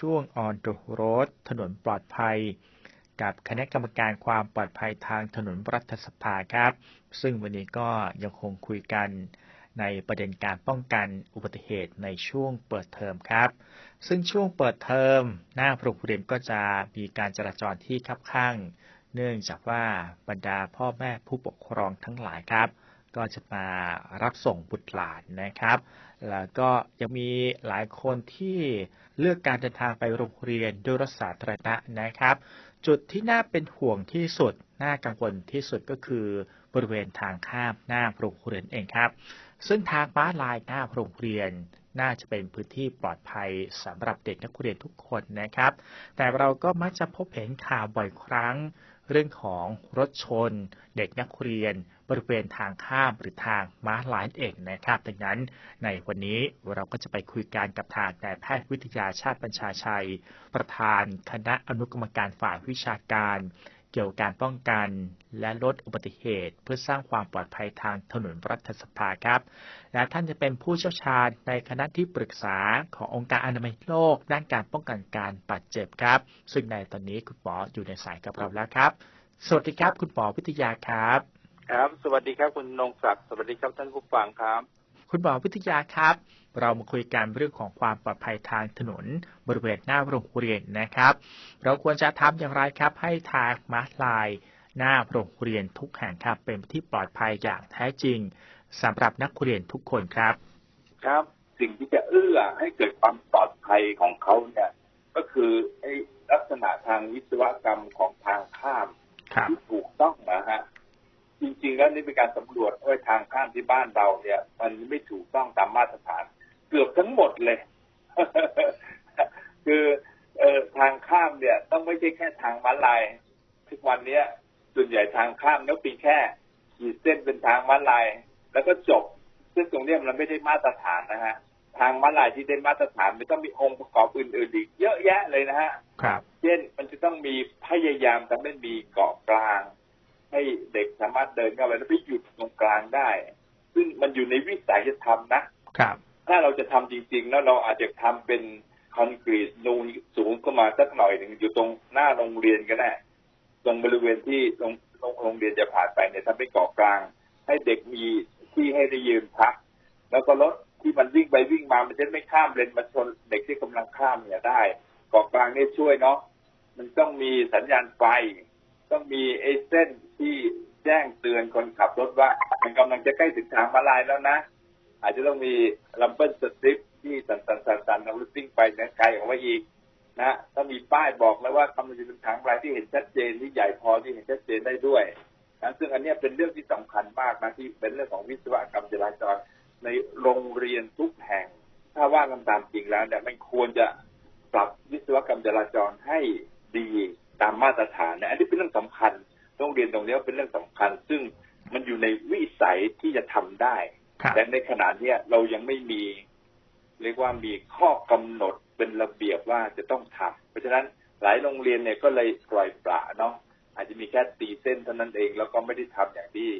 ช่วง On the Road ถนนปลอดภัย กับคณะกรรมการความปลอดภัยทางถนนรัฐสภาครับ ซึ่งวันนี้ก็ยังคงคุยกันในประเด็นการป้องกันอุบัติเหตุในช่วงเปิดเทอมครับ ซึ่งช่วงเปิดเทอมหน้าโรงเรียนก็จะมีการจราจรที่คับข้าง เนื่องจากว่าบรรดาพ่อแม่ผู้ปกครองทั้งหลายครับ ก็จะมารับส่งบุตรหลานนะครับ แล้วก็ยังมีหลายคนที่เลือกการเดินทางไปโรงเรียนด้วยรถสาธารณะนะครับ จุดที่น่าเป็นห่วงที่สุด น่ากังวลที่สุดก็คือบริเวณทางข้ามหน้าโรงเรียนเองครับ ซึ่งทางม้าลายหน้าโรงเรียนน่าจะเป็นพื้นที่ปลอดภัยสำหรับเด็กนักเรียนทุกคนนะครับ แต่เราก็มักจะพบเห็นข่าวบ่อยครั้ง เรื่องของรถชน เด็กนักเรียน บริเวณทางข้ามหรือทางม้าลายเองนะครับ ดังนั้นในวันนี้เราก็จะไปคุยกันกับทางนายแพทย์วิทยาชาติบัญชาชัย ประธานคณะอนุกรรมการฝ่ายวิชาการ เกี่ยวกับการป้องกัน และลดอุบัติเหตุ เพื่อสร้างความปลอดภัยทางถนนรัฐสภาครับ และท่านจะเป็นผู้เชี่ยวชาญในคณะที่ปรึกษาขององค์การอนามัยโลก ด้านการป้องกันการบาดเจ็บครับ ซึ่งในตอนนี้คุณหมออยู่ในสายกับเราแล้วครับ สวัสดีครับคุณหมอวิทยาครับ ครับ สวัสดีครับคุณนงศักดิ์สวัสดีครับท่านผู้ฟังครับ คุณหมอวิทยาครับ เรามาคุยกันเรื่องของความปลอดภัยทางถนนบริเวณหน้าโรงเรียนนะครับ เราควรจะทำอย่างไรครับ ให้ทางม้าลาย หน้าโรงเรียนทุกแห่งครับเป็นที่ปลอดภัยอย่างแท้จริงสำหรับนักเรียนทุกคนครับ ครับสิ่งที่จะเอื้อให้เกิดความปลอดภัยของเขาเนี่ย ก็คือไอ้ลักษณะทางวิศวกรรมของทางข้ามครับที่ถูกต้องนะฮะจริงๆแล้วนี่เป็นการสำรวจว่าทางข้ามที่บ้านเราเนี่ย มันไม่ถูกต้องตามมาตรฐาน เกือบทั้งหมดเลย คือเอ่อทางข้ามเนี่ย ต้องไม่ใช่แค่ทางม้าลาย ทุกวันเนี้ย ส่วนใหญ่ทางข้ามก็เป็นแค่ขีดเส้นเป็นทางม้าลาย แล้วก็จบ ซึ่งตรงเนี้ยมันไม่ได้มาตรฐานนะฮะ ทางม้าลายที่ได้มาตรฐานมันต้องมีองค์ประกอบอื่นๆอีกเยอะแยะเลยนะฮะครับเช่นมันจะต้องมีพยายามทำให้มีเกาะกลาง ให้เด็กสามารถเดินเข้าไปแล้วไปหยุดตรงกลางได้ ซึ่งมันอยู่ในวิสัยจะทำนะครับ ถ้าเราจะทำจริง ๆ แล้วเราอาจจะทำเป็นคอนกรีตนูนสูงขึ้นมาสักหน่อยหนึ่งอยู่ตรงหน้าโรงเรียนก็ได้ตรงบริเวณที่โรงโรงโรงเรียนจะผ่านไปเนี่ยทำเป็นเกาะกลาง ให้เด็กมีที่ให้ได้ยืนพัก แล้วก็รถที่มันวิ่งไปวิ่งมามันจะไม่ข้ามเลนมาชนเด็กที่กำลังข้ามเนี่ยได้เกาะกลางนี่ช่วยเนาะมันต้องมีสัญญาณไฟ ต้องมีไอ้เส้นที่แจ้งเตือนคนขับรถว่ามันกำลังจะใกล้ถึงทางมาลายแล้วนะ อาจจะต้องมีลัมเบิลสตริปที่สันสันสันสันแล้ววิ่งไปนี่ยไกลออกมาอีกนะต้องมีป้ายบอกแล้วว่ากำลังจะถึงทางมายที่เห็นชัดเจนที่ใหญ่พอที่เห็นชัดเจนได้ด้วยนะซึ่งอันนี้เป็นเรื่องที่สำคัญมากนะที่เป็นเรื่องของวิศวกรรมจราจรในโรงเรียนทุกแห่ง ถ้าว่ากันตามจริงแล้วเนี่ยมันควรจะปรับวิศวกรรมจราจรให้ดีตามมาตรฐานนี่ยอันนี้เป็นเรื่องสำคัญโรงเรียนตรงนี้เป็นเรื่องสำคัญ ซึ่งมันอยู่ในวิสัยที่จะทำได้ ครับแต่ในขณะเนี้ยเรายังไม่มี เรียกว่ามีข้อกำหนดเป็นระเบียบว่าจะต้องทำเพราะฉะนั้นหลายโรงเรียนเนี่ยก็เลยปล่อยปละเนาะอาจจะมีแค่ตีเส้นเท่านั้นเองแล้วก็ไม่ได้ทำอย่างที่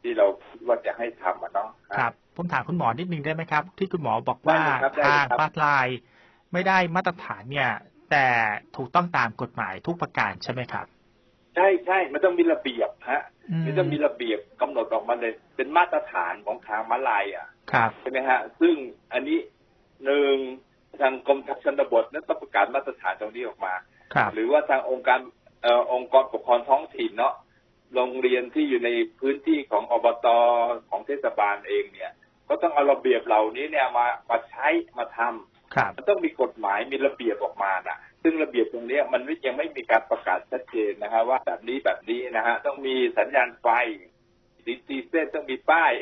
ที่เราคิดว่าจะให้ทำอะเนาะครับ ผมถามคุณหมอนิดนึงได้ไหมครับ ที่คุณหมอบอกว่าได้เลยครับได้เลยทางครับม้าลายไม่ได้มาตรฐานเนี่ย แต่ถูกต้องตามกฎหมายทุกประการใช่ไหมครับ ใช่ใช่มันต้องมีระเบียบฮะอืมันต้องมีระเบียบกำหนดออกมาเลย เป็นมาตรฐานของทางม้าลายอะครับใช่ไหมฮะ ซึ่งอันนี้หนึ่งทางกรมทัพชนบทนั้นต้องประกาศมาตรฐานตรงนี้ออกมาครับหรือว่าทางองค์การเอ่อองค์กรปกครองท้องถิ่นเนาะโรงเรียนที่อยู่ในพื้นที่ของอบตของเทศบาลเองเนี่ย ก็ต้องเอาระเบียบเหล่านี้เนี่ยมามาใช้มาทำครับมันต้องมีกฎหมายมีระเบียบออกมาน่ะ ซึ่งระเบียบตรงเนี้ยมันยังไม่มีการประกาศชัดเจนนะฮะว่าแบบนี้แบบนี้นะฮะต้องมีสัญญาณไฟสีสีเส้นต้องมีป้าย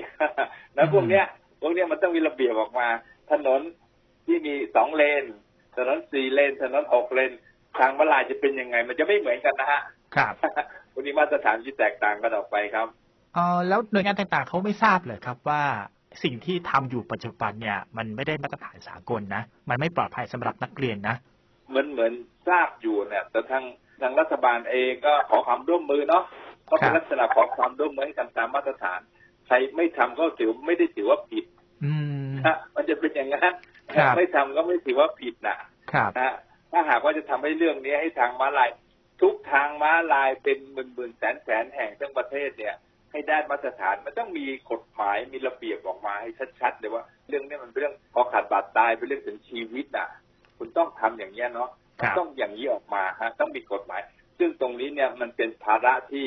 นะพวกเนี้ยพวกเนี้ยมันต้องมีระเบียบออกมา ถนนที่มีสองเลน ถนนสี่เลน ถนนหกเลน ทางมาลายจะเป็นยังไง มันจะไม่เหมือนกันนะฮะครับวันนี้มาตรฐานที่แตกต่างกันออกไปครับเออแล้วหน่วยงานต่างๆเขาไม่ทราบเลยครับว่าสิ่งที่ทำอยู่ปัจจุบันเนี่ย มันไม่ได้มาตรฐานสากลนะ มันไม่ปลอดภัยสำหรับนักเรียนนะ เหมือนเหมือนทราบอยู่เนี่ยแต่ทางทางรัฐบาลเองก็ขอความร่วมมือเนาะก็เป็นครับลักษณะขอความร่วมมือให้ทำตามมาตรฐาน ใครไม่ทำก็ถือไม่ได้ถือว่าผิด อืมนะมันจะเป็นอย่างนั้นครับไม่ทำก็ไม่ถือว่าผิดนะครับนะเพถ้าหากว่าจะทำให้เรื่องนี้ให้ทางม้าลาย ทุกทางม้าลายเป็นหมื่นหมื่นแสนแสนแห่งทั้งประเทศเนี่ย ให้ได้มาตรฐานมันต้องมีกฎหมายมีระเบียบออกมาให้ชัดๆเลยว่า เรื่องนี้มันเป็นเรื่องพอขาดบาดตายเป็นเรื่องถึงชีวิตน่ะ คุณต้องทำอย่างนี้ยเนาะครับต้องอย่างนี้ออกมาฮะต้องมีกฎหมาย ซึ่งตรงนี้เนี่ยมันเป็นภาระที่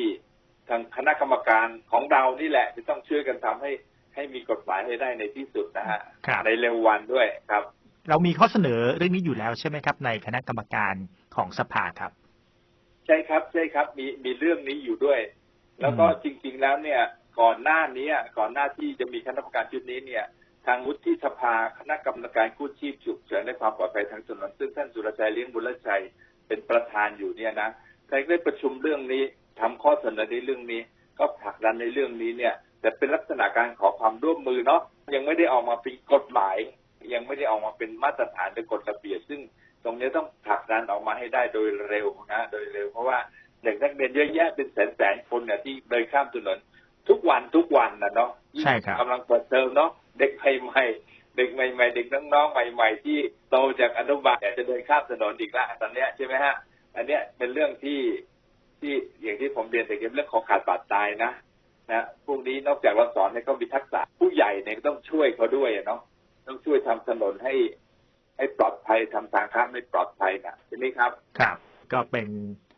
ทางคณะกรรมการของเรานี่แหละจะต้องช่วยกันทำให้ให้มีกฎหมายให้ได้ในที่สุดนะฮะครับในเร็ววันด้วยครับ เรามีข้อเสนอเรื่องนี้อยู่แล้วใช่ไหมครับ ในคณะกรรมการของสภาครับ ใช่ครับใช่ครับ มีมีเรื่องนี้อยู่ด้วย แล้วก็อืมจริง ๆ แล้วเนี่ย ก่อนหน้านี้ก่อนหน้าที่จะมีคณะกรรมการชุดนี้เนี่ย ทางวุฒิสภาคณะกรรมการกู้ชีพฉุกเฉินและความปลอดภัยทางถนนซึ่งท่านสุรชัยเลี้ยงบุญชัยเป็นประธานอยู่เนี่ยนะท่านได้ประชุมเรื่องนี้ทำข้อเสนอในเรื่องนี้ ก็ผลักดันในเรื่องนี้เนี่ย แต่เป็นลักษณะการขอความร่วมมือเนาะยังไม่ได้ออกมาเป็นกฎหมาย ยังไม่ได้ออกมาเป็นมาตรฐานหรือกฎระเบียบซึ่งตรงนี้ต้องผลักดันออกมาให้ได้โดยเร็วนะโดยเร็วเพราะว่าเด็กนักเรียนเยอะแยะเป็นแสนแสนๆคนเนี่ยที่เดินข้ามถนนทุกวันทุกวันนะเนาะใช่ครับกำลังเปิดเทอมเนาะ เด็กใหม่ๆเด็กใหม่ ๆ เด็กน้องๆใหม่ ๆ ที่โตจากอนุบาลอยากจะเดินข้ามถนนอีกละตอนเนี้ยใช่ไหมฮะ อันเนี้ยเป็นเรื่องที่ที่อย่างที่ผมเรียนแต่เรื่องของขาดบาดตายนะนะพวกนี้นอกจากเราสอนให้เขามีทักษะผู้ใหญ่เนี่ยก็ต้องช่วยเขาด้วยเนาะต้องช่วยทำถนนให้ ให้ปลอดภัยทำทางข้ามให้ปลอดภัยนะใช่ไหมครับ ครับ ก็เป็น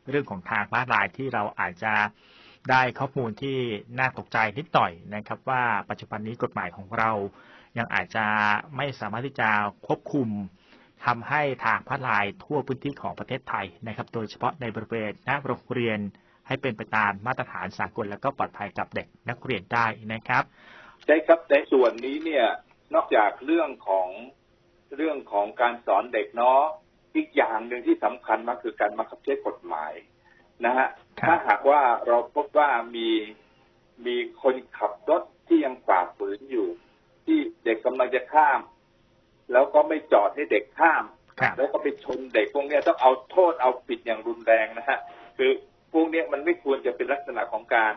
เรื่องของทางม้าลายที่เราอาจจะ ได้ข้อมูลที่น่าตกใจนิดหน่อยนะครับ ว่าปัจจุบันนี้กฎหมายของเรา ยังอาจจะไม่สามารถที่จะควบคุมทำให้ทางม้าลายทั่วพื้นที่ของประเทศไทยนะครับ โดยเฉพาะในบริเวณหน้าโรงเรียนให้เป็นไปตามมาตรฐานสากล และก็ปลอดภัยกับเด็กนักเรียนได้นะครับใช่ครับในส่วนนี้เนี่ยนอกจากเรื่องของเรื่องของการสอนเด็กเนาะอีกอย่างหนึ่งที่สำคัญมากคือการบังคับใช้กฎหมาย นะฮะครับถ้าหากว่าเราพบว่ามีมีคนขับรถที่ยังฝ่าฝืนอยู่ ที่เด็กกำลังจะข้าม แล้วก็ไม่จอดให้เด็กข้ามครับแล้วก็ไปชนเด็กพวกเนี้ยต้องเอาโทษเอาผิดอย่างรุนแรงนะฮะคือพวกเนี้ยมันไม่ควรจะเป็นลักษณะของการ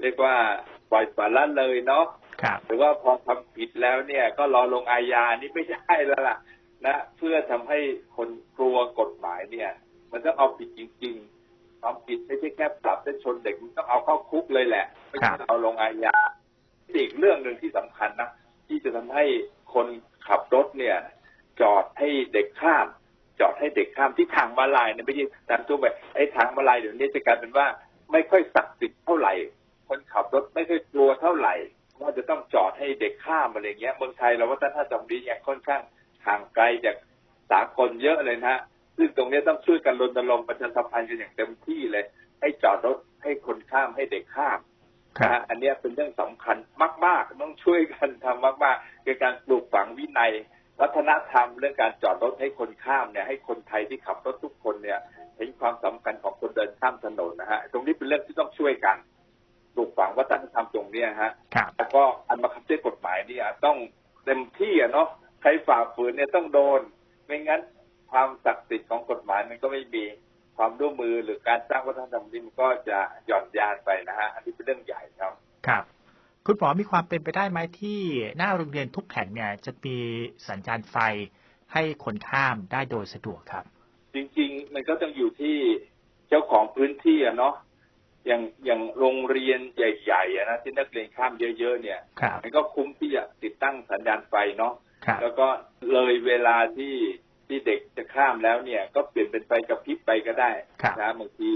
เรียกว่าปล่อยปละละเลยเนาะครับหรือว่าพอทำผิดแล้วเนี่ย ก็รอลงอาญานี่ไม่ได้แล้วล่ะนะเพื่อทำให้คนกลัวกฎหมายเนี่ย มันต้องเอาผิดจริง ๆ ความผิดไม่ใช่แค่ปรับได้ชนเด็กมันต้องเอาเข้าคุกเลยแหละไม่ครัใช่บเอาลงอาญาอีกเรื่องหนึ่งที่สำคัญนะที่จะทำให้คนขับรถเนี่ย จอดให้เด็กข้าม จอดให้เด็กข้ามที่ทางมาลายเนี่ยไม่ใช่ทางทั่วไปไอ้ทางมาลายเดี๋ยวนี้จะกลายเป็นว่า ไม่ค่อยศักดิ์สิทธิ์เท่าไหร่ คนขับรถไม่ค่อยกลัวเท่าไหร่ว่าจะต้องจอดให้เด็กข้ามอะไรเงี้ยเมืองไทยเราวัฒนธรรมนี้ยังค่อนข้างห่างไกลจากสากลเยอะเลยนะฮะ ซึ่งตรงนี้ต้องช่วยกันรณรงค์ประชาสัมพันธ์กันอย่างเต็มที่เลย ให้จอดรถให้คนข้ามให้เด็กข้ามครับนะฮะอันเนี้ยเป็นเรื่องสำคัญมาก ๆ ต้องช่วยกันทำมากๆคือการปลูกฝังวินัย วัฒนธรรมเรื่องการจอดรถให้คนข้ามเนี่ยให้คนไทยที่ขับรถทุกคนเนี่ยเห็นความสำคัญของคนเดินข้ามถนนนะฮะตรงนี้เป็นเรื่องที่ต้องช่วยกันปลูกฝังวัฒนธรรมตรงเนี้ยฮะครับแล้วก็อันบังคับใช้กฎหมายเนี่ยต้องเต็มที่อะเนาะใครฝ่าฝืนเนี่ยต้องโดน ไม่งั้น ความศักดิ์สิทธิ์ของกฎหมายมันก็ไม่มีความร่วมมือหรือการสร้างวัฒนธรรมนี้มันก็จะหย่อนยานไปนะฮะอันนี้เป็นเรื่องใหญ่ครับครับ คุณหมอมีความเป็นไปได้ไหมที่หน้าโรงเรียนทุกแห่งเนี่ย จะมีสัญญาณไฟให้คนข้ามได้โดยสะดวกครับ จริง ๆ มันก็ต้องอยู่ที่เจ้าของพื้นที่อะเนาะอย่างอย่างโรงเรียนใหญ่ๆอะนะที่นักเรียนข้ามเยอะ ๆ เนี่ยครับมันก็คุ้มที่จะติดตั้งสัญญาณไฟเนาะครับแล้วก็เลยเวลาที่ ที่เด็กจะข้ามแล้วเนี่ย ก็เปลี่ยนเป็นไฟกระพริบไปก็ได้ครับนะบางที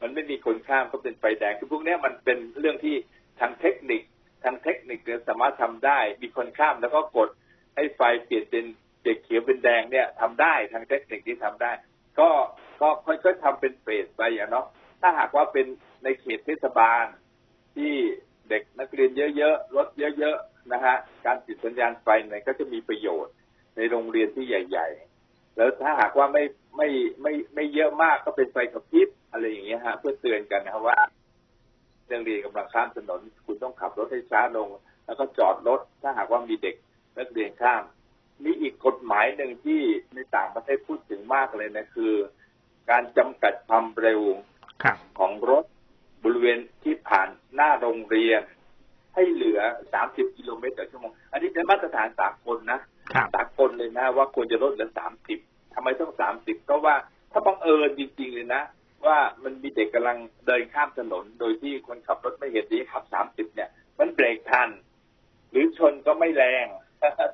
มันไม่มีคนข้ามก็เป็นไฟแดงคือพวกเนี้ยมันเป็นเรื่องที่ทางเทคนิคทางเทคนิคเนี่ยสามารถทำได้ มีคนข้ามแล้วก็กดให้ไฟเปลี่ยนเป็นจากเขียวเป็นแดงเนี่ยทำได้ทางเทคนิคที่ทำได้ ก็ก็ค่อยๆทำเป็นเฟสไปอย่างเนาะถ้าหากว่าเป็นในเขตเทศบาล ที่เด็กนักเรียนเยอะๆรถเยอะๆนะฮะการติดสัญญาณไฟเนี่ยก็จะมีประโยชน์ในโรงเรียนที่ใหญ่ ๆ แล้วถ้าหากว่าไม่ไม่ไม่ไม่เยอะมากก็เป็นไฟกระพริบอะไรอย่างเงี้ยฮะ เพื่อเตือนกันนะครับว่านักเรียนกำลังข้ามถนน คุณต้องขับรถให้ช้าลง แล้วก็จอดรถ ถ้าหากว่ามีเด็กนักเรียนข้าม มีอีกกฎหมายหนึ่งที่ในต่างประเทศพูดถึงมากเลยนะคือ การจำกัดความเร็วครับของรถบริเวณที่ผ่านหน้าโรงเรียน ให้เหลือ 30 กิโลเมตรต่อชั่วโมง อันนี้เป็นมาตรฐานสากลนะครับสากลเลยนะว่าควรจะลดเหลือ 30 ทำไมต้องสามสิบก็ว่าถ้าบังเอิญจริง ๆ เลยนะ ว่ามันมีเด็กกำลังเดินข้ามถนน โดยที่คนขับรถไม่เห็นดีขับสามสิบเนี่ย มันเบรกทัน หรือชนก็ไม่แรง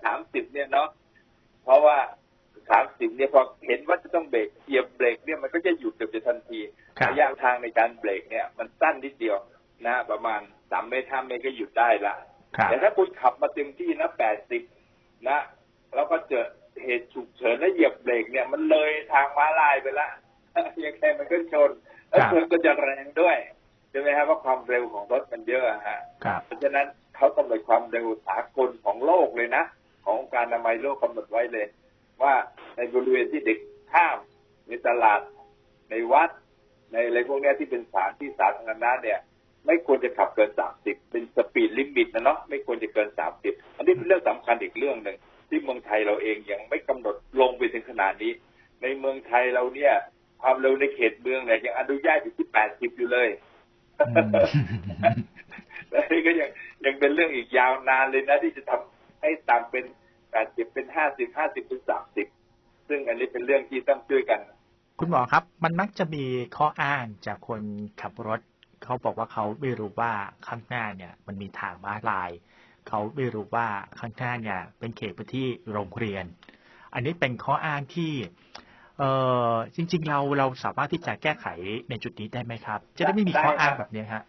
สามสิบเนี่ยเนาะเพราะว่าสามสิบเนี่ยพอเห็นว่าจะต้องเบรกเหยียบเบรกเนี่ยมันก็จะหยุดเกือบจะทันทีครับระยะทางในการเบรกเนี่ย มันสั้นนิดเดียวนะ ประมาณสามเมตรห้าเมตรก็หยุดได้ละครับแต่ถ้าคุณขับมาเต็มที่นะแปดสิบนะ แล้วก็เจอ เหตุฉุกเฉินแล้วเหยียบเบรกเนี่ย มันเลยทางม้าลายไปละยังไงมันก็ชน แล้วครับชนก็จะแรงด้วยใช่ไหมครับว่าความเร็วของรถมันเยอะอะฮะครับเพราะฉะนั้นเขากำหนดความเร็วสากลของโลกเลยนะ ขององค์การอนามัยโลกกำหนดไว้เลย ว่าในบริเวณที่เด็กข้ามในตลาดในวัด ในอะไรพวกเนี้ยที่เป็นสถานที่สาธารณะเนี่ย ไม่ควรจะขับเกิน30เป็นสปีดลิมิตนะเนาะไม่ควรจะเกิน30อันนี้เป็นเรื่องสำคัญอีกเรื่องหนึ่ง ที่เมืองไทยเราเองยังไม่กำหนดลงไปถึงขนาดนี้ ในเมืองไทยเราเนี่ย ความเร็วในเขตเมืองเนี่ยยังอนุญาตอยู่ที่80อยู่เลยอืมแล้วนี่ก็ยังยังเป็นเรื่องอีกยาวนานเลยนะที่จะทำให้ต่ำเป็น80เป็น50 50เป็น30ซึ่งอันนี้เป็นเรื่องที่ต้องช่วยกัน คุณหมอครับ มันมักจะมีข้ออ้างจากคนขับรถ เขาบอกว่าเขาไม่รู้ว่าข้างหน้าเนี่ย มันมีทางม้าลาย เขาไม่รู้ว่าข้างหน้าเนี่ยเป็นเขตพื้นที่โรงเรียน อันนี้เป็นข้ออ้างที่เออจริง ๆ เราเราสามารถที่จะแก้ไขในจุดนี้ได้ไหมครับ จะได้ไม่มีข้ออ้างแบบนี้ฮะ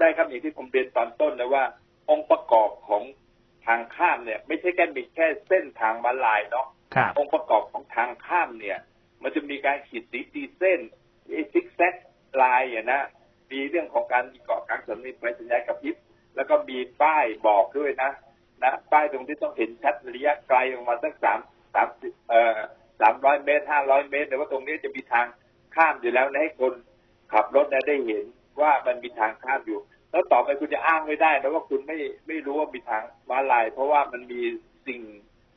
ได้ครับอย่างที่ผมเรียนตอนต้นนะว่า องค์ประกอบของทางข้ามเนี่ย ไม่ใช่แค่มีแค่เส้นทางมาลายเนาะครับองค์ประกอบของทางข้ามเนี่ย มันจะมีการขีดสีตีเส้นไอ้ซิกแซกลายอะนะมีเรื่องของการเกาะกลางถนนมีไฟสัญญาณกระพริบ แล้วก็มีป้ายบอกด้วยนะนะป้ายตรงที่ต้องเห็นชัดระยะไกลออกมาตั้งสามสามสิบเอ่อสามร้อยเมตรห้าร้อยเมตรแต่ว่าตรงนี้จะมีทางข้ามอยู่แล้วนะให้คนขับรถนะได้เห็นว่ามันมีทางข้ามอยู่ แล้วต่อไปคุณจะอ้างไม่ได้นะว่าคุณไม่ไม่รู้ว่ามีทางม้าลาย เพราะว่ามันมีสิ่ง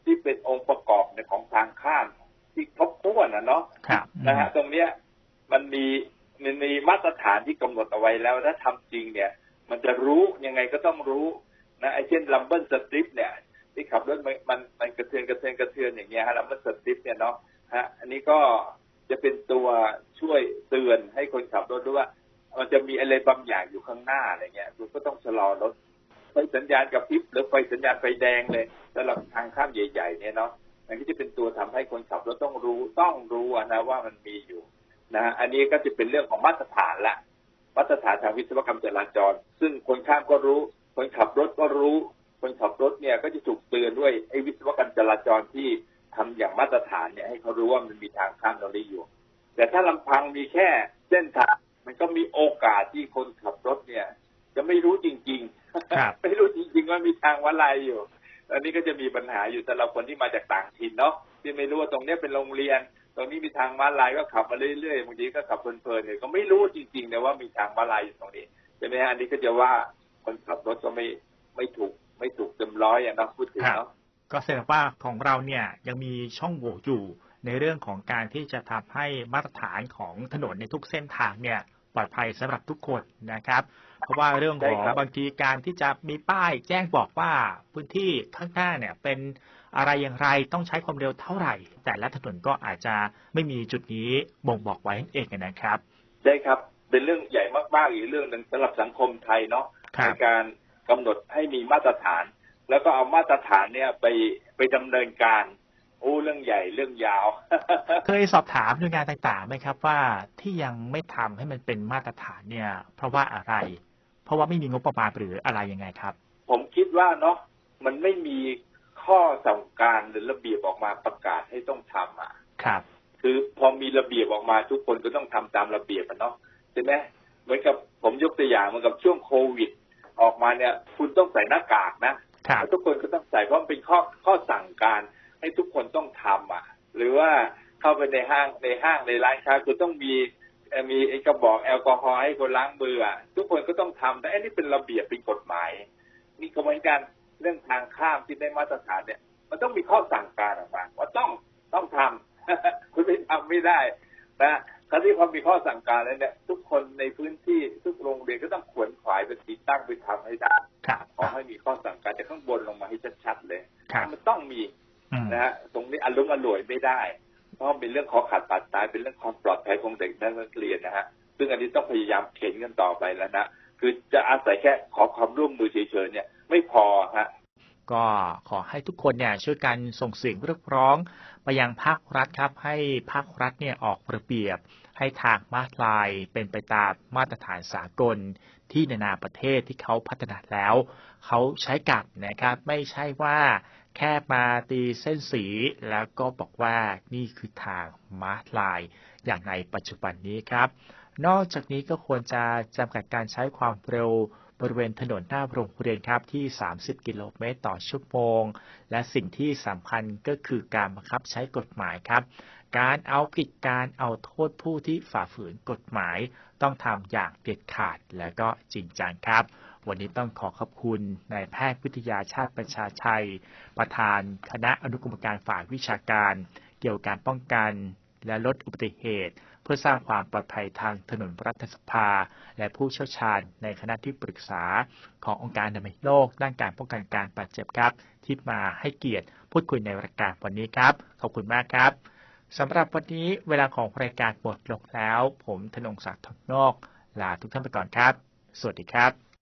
ที่เป็นองค์ประกอบในของทางข้ามที่ครบถ้วนนะเนาะครับนะฮะตรงเนี้ยมันมีมันมีมาตรฐานที่กำหนดเอาไว้แล้วถ้าทำจริงเนี่ย มันจะรู้ยังไงก็ต้องรู้นะไอ้เช่นลัมเบิลสติปเนี่ยที่ขับรถมันมันกระเทือนกระเทือนกระเทือนอย่างเงี้ยฮะลัมเบิลสติปเนี่ยเนาะฮะอันนี้ก็จะเป็นตัวช่วยเตือนให้คนขับรถด้วยว่า มันจะมีอะไรบางอย่างอยู่ข้างหน้าอะไรเงี้ยคุณก็ต้องชะลอรถไฟสัญญาณกับพริบหรือไฟสัญญาณไฟแดงเลยสำหรับทางข้ามใหญ่ ๆ เนี่ยเนาะอันนี้จะเป็นตัวทำให้คนขับรถต้องรู้ต้องรู้นะว่ามันมีอยู่นะฮะอันนี้ก็จะเป็นเรื่องของมาตรฐานละ มาตรฐานทางวิศวกรรมจราจร ซึ่งคนข้ามก็รู้ คนขับรถก็รู้ คนขับรถเนี่ยก็จะถูกเตือนด้วยไอ้วิศวกรรมจราจรที่ทำอย่างมาตรฐานเนี่ยให้เขารู้ว่ามันมีทางข้ามตรงนี้อยู่ แต่ถ้าลำพังมีแค่เส้นทางมันก็มีโอกาสที่คนขับรถเนี่ย จะไม่รู้จริงครับๆไม่รู้จริงๆว่ามีทางวะลายอยู่อันนี้ก็จะมีปัญหาอยู่สำหรับคนที่มาจากต่างถิ่นเนาะที่ไม่รู้ว่าตรงเนี้ยเป็นโรงเรียน ตรงนี้มีทางม้าลายก็ขับมาเรื่อยๆบางทีก็ขับเพลินๆเนี่ยก็ไม่รู้จริงๆนะว่ามีทางม้าลายอยู่ตรงนี้ใช่ไหมฮะอันนี้ก็จะว่าคนขับรถก็ไม่ไม่ถูกไม่ถูกเต็มร้อยอะเนาะพูดถึงเนาะก็แสดงว่าของเราเนี่ยยังมีช่องโหว่อยู่ในเรื่องของการที่จะทำให้มาตรฐานของถนนในทุกเส้นทางเนี่ยปลอดภัยสำหรับทุกคนนะครับ เพราะว่าเรื่องของใช่ครับบางทีการที่จะมีป้ายแจ้งบอกว่าพื้นที่ข้างหน้าเนี่ยเป็น อะไรอย่างไรต้องใช้ความเร็วเท่าไหร่ แต่ละถนนก็อาจจะไม่มีจุดนี้บ่งบอกไว้นั่นเองนะครับ ได้ครับเป็นเรื่องใหญ่มากๆอีกเรื่องหนึ่งสำหรับสังคมไทยเนาะครัในบการกำหนดให้มีมาตรฐาน แล้วก็เอามาตรฐานเนี่ยไปไปดำเนินการโอ้เรื่องใหญ่เรื่องยาว เคยสอบถามหน่วยงานต่างๆไหมครับว่าที่ยังไม่ทำให้มันเป็นมาตรฐานเนี่ย เพราะว่าอะไร เพราะว่าไม่มีงบประมาณหรืออะไรยังไงครับ ผมคิดว่าเนาะมันไม่มี ข้อสั่งการหรือระเบียบออกมาประกาศให้ต้องทำอะ ครับ คือพอมีระเบียบออกมาทุกคนก็ต้องทำตามระเบียบอะเนาะใช่ไหมเหมือนกับผมยกตัวอย่างเหมือนกับช่วงโควิด ออกมาเนี่ย คุณต้องใส่หน้ากากนะครับแล้วทุกคนก็ต้องใส่เพราะมันเป็นข้อข้อสั่งการให้ทุกคนต้องทำอะ หรือว่าเข้าไปในห้างในห้างในร้านค้าคุณต้องมีเอ่อมีไอ้กระบอกแอลกอฮอล์ให้คนล้างมืออะทุกคนก็ต้องทำแต่อันนี้เป็นระเบียบเป็นกฎหมาย นี่ก็เหมือนกัน เรื่องทางข้ามที่ได้มาตรฐานเนี่ย มันต้องมีข้อสั่งการออกมาว่าต้องต้องทำคุณไม่ทำไม่ได้นะคราวนี้พอมีข้อสั่งการแล้วเนี่ยทุกคนในพื้นที่ทุกโรงเรียนก็ต้องขวนขวายไปติดตั้งไปทำให้ได้ครับขอให้มีข้อสั่งการจากข้างบนลงมาให้ชัดๆเลยครับมันต้องมีอืมนะฮะตรงนี้อารมณ์อร่วยไม่ได้ เพราะมันเป็นเรื่องคอขาดบาดตายเป็นเรื่องความปลอดภัยของเด็กนักเรียนนะฮะซึ่งอันนี้ต้องพยายามเข็นกันต่อไปแล้วนะคือจะอาศัยแค่ขอความร่วมมือเฉยๆเนี่ย ไม่พอฮะก็ขอให้ทุกคนเนี่ยช่วยกันส่งเสียงเรียกร้องไปยังภาครัฐครับ ให้ภาครัฐเนี่ยออกระเบียบ ให้ทางมาตรลายเป็นไปตามมาตรฐานสากลที่นานาประเทศที่เขาพัฒนาแล้ว เขาใช้กันนะครับ ไม่ใช่ว่าแค่มาตีเส้นสีแล้วก็บอกว่านี่คือทางมาตรลายอย่างในปัจจุบันนี้ครับ นอกจากนี้ก็ควรจะจำกัดการใช้ความเร็ว บริเวณถนนหน้าโรงเรียนครับที่ 30 กิโลเมตรต่อชั่วโมง และสิ่งที่สำคัญก็คือการบังคับใช้กฎหมายครับ การเอาผิดการเอาโทษผู้ที่ฝ่าฝืนกฎหมาย ต้องทำอย่างเด็ดขาดและก็จริงจังครับวันนี้ต้องขอขอบคุณนายแพทย์วิทยาชาติประชาชัย ประธานคณะอนุกรรมการฝ่ายวิชาการ เกี่ยวกับการป้องกัน และลดอุบัติเหตุ เพื่อสร้างความปลอดภัยทางถนนรัฐสภา และผู้เชี่ยวชาญในคณะที่ปรึกษาขององค์การอนามัยโลกด้านการป้องกันการบาดเจ็บครับ ที่มาให้เกียรติพูดคุยในรายการวันนี้ครับ ขอบคุณมากครับสำหรับวันนี้เวลาของรายการหมดลงแล้ว ผมธนงศักดิ์ทองนอกลาทุกท่านไปก่อนครับ สวัสดีครับ